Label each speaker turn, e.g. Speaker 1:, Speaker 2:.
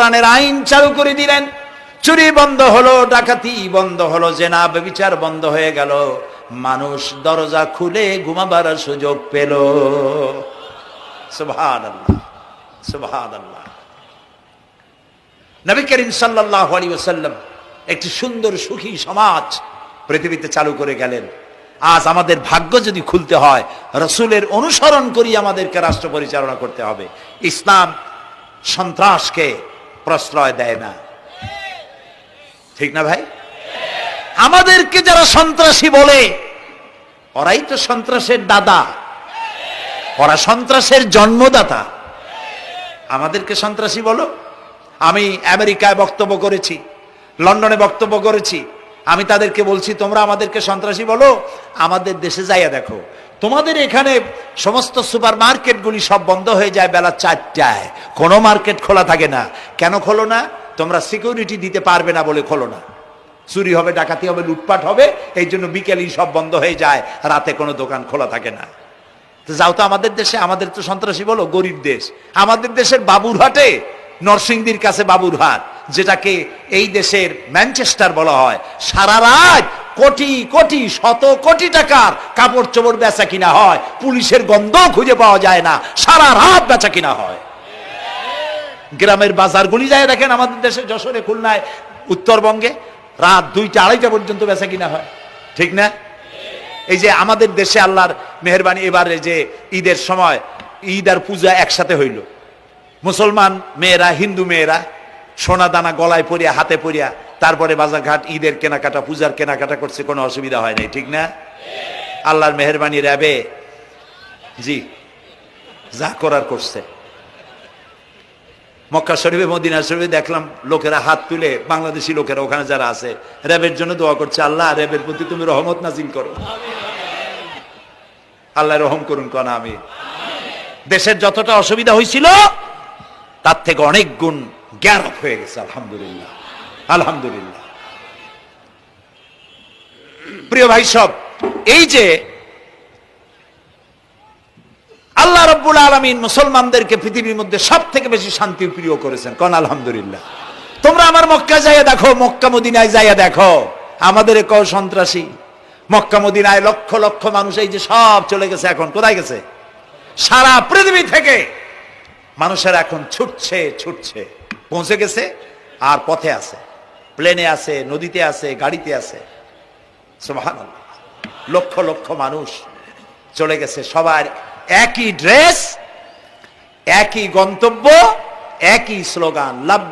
Speaker 1: প্রাণের আইন চালু করে দিলেন। চুরি বন্ধ হলো, ডাকাতি বন্ধ হলো জেনা বিচার বন্ধ হয়ে গেল। মানুষ দরজা খুলে ঘুমাবার সুযোগ পেল। একটি সুন্দর সুখী সমাজ পৃথিবীতে চালু করে গেলেন। আজ আমাদের ভাগ্য যদি খুলতে হয়, রসুলের অনুসরণ করি আমাদেরকে রাষ্ট্র পরিচালনা করতে হবে। ইসলাম সন্ত্রাসকে প্রশ্রয় দেয় না। ঠিক না ভাই? আমাদেরকে যারা সন্ত্রাসী বলে, ওরাই তো সন্ত্রাসের দাদা। ওরা সন্ত্রাসের জন্মদাতা। আমাদেরকে সন্ত্রাসী বলো। আমি আমেরিকায় বক্তব্য করেছি, লন্ডনে বক্তব্য করেছি আমি তাদেরকে বলছি, তোমরা আমাদেরকে সন্ত্রাসী বলো, আমাদের দেশে যাইয়া দেখো। তোমাদের এখানে সমস্ত সুপার মার্কেটগুলি সব বন্ধ হয়ে যায় বেলা চারটায়। কোনো মার্কেট খোলা থাকে না। কেন খোলো না? তোমরা সিকিউরিটি দিতে পারবে না বলে খোলো না। চুরি হবে, ডাকাতি হবে, লুটপাট হবে, এই জন্য বিকেলই সব বন্ধ হয়ে যায়, রাতে কোনো দোকান খোলা থাকে না। তো যাও তো আমাদের দেশে, আমাদের তো সন্ত্রাসী বলো, গরিব দেশ। আমাদের দেশের বাবুরহাটে নরসিংদীর কাছে বাবুরহাট। যেটাকে এই দেশের ম্যানচেস্টার বলা হয়, সারা রাত কোটি কোটি, শত কোটি টাকার কাপড় চোপড় বেচা কিনা হয়, পুলিশের গন্ধ খুঁজে পাওয়া যায় না, সারা রাত বেচা কিনা হয়। গ্রামের বাজারগুলি যায় দেখেন আমাদের দেশে যশোরে, খুলনায়, উত্তরবঙ্গে, রাত দুইটা, আড়াইটা পর্যন্ত বেচা কিনা হয়। ঠিক না? এই যে আমাদের দেশে আল্লাহর মেহরবানি, এবারে যে ঈদের সময়, ঈদ আর পূজা একসাথে হইল। মুসলমান মেয়েরা, হিন্দু মেয়েরা সোনা দানা গলায় পরিয়া, হাতে পরিয়া, তারপরে বাজারঘাট, ঈদের কেনাকাটা, পূজার কেনাকাটা করছে, কোনো অসুবিধা হয় নাই, ঠিক না? আল্লাহর মেহরবানি র্যাবে। জি, যা করার করছে। মক্কা শরীফে, মদিনা শরীফে দেখলাম লোকেরা হাত তুলে, বাংলাদেশি লোকেরা ওখানে যারা আছে, র্যাবের জন্য দোয়া করছে, আল্লাহ, র্যাবের প্রতি তুমি রহমত নাজিল করো। আল্লাহ রহম করুন, কনা আমি দেশের যতটা অসুবিধা হয়েছিল তার থেকে অনেক গুণ জ্ঞান হয়ে গেছে, আলহামদুলিল্লাহ। আলহামদুলিল্লাহ। প্রিয় ভাই সব, এই যে আল্লাহ রব্বুল আলমিন মুসলমানদেরকে পৃথিবীর মধ্যে সব থেকে বেশি শান্তি প্রিয় করেছেন, কন আলহামদুলিল্লাহ। তোমরা আমার মক্কা যাইয়া দেখো, মক্কা মদিনায় যাইয়া দেখো, আমাদের কও সন্ত্রাসী? মক্কা মদিনায় লক্ষ লক্ষ মানুষ, এই যে সব চলে গেছে এখন, কোথায় গেছে? সারা পৃথিবী থেকে মানুষের এখন ছুটছে ছুটছে। পৌঁছে গেছে আর পথে আছে। প্লেনে আছে, নদীতে আছে, গাড়িতে আছে। লক্ষ লক্ষ মানুষ চলে গেছে। সবার একই ড্রেস, একই গন্তব্য, একই স্লোগান, লাভ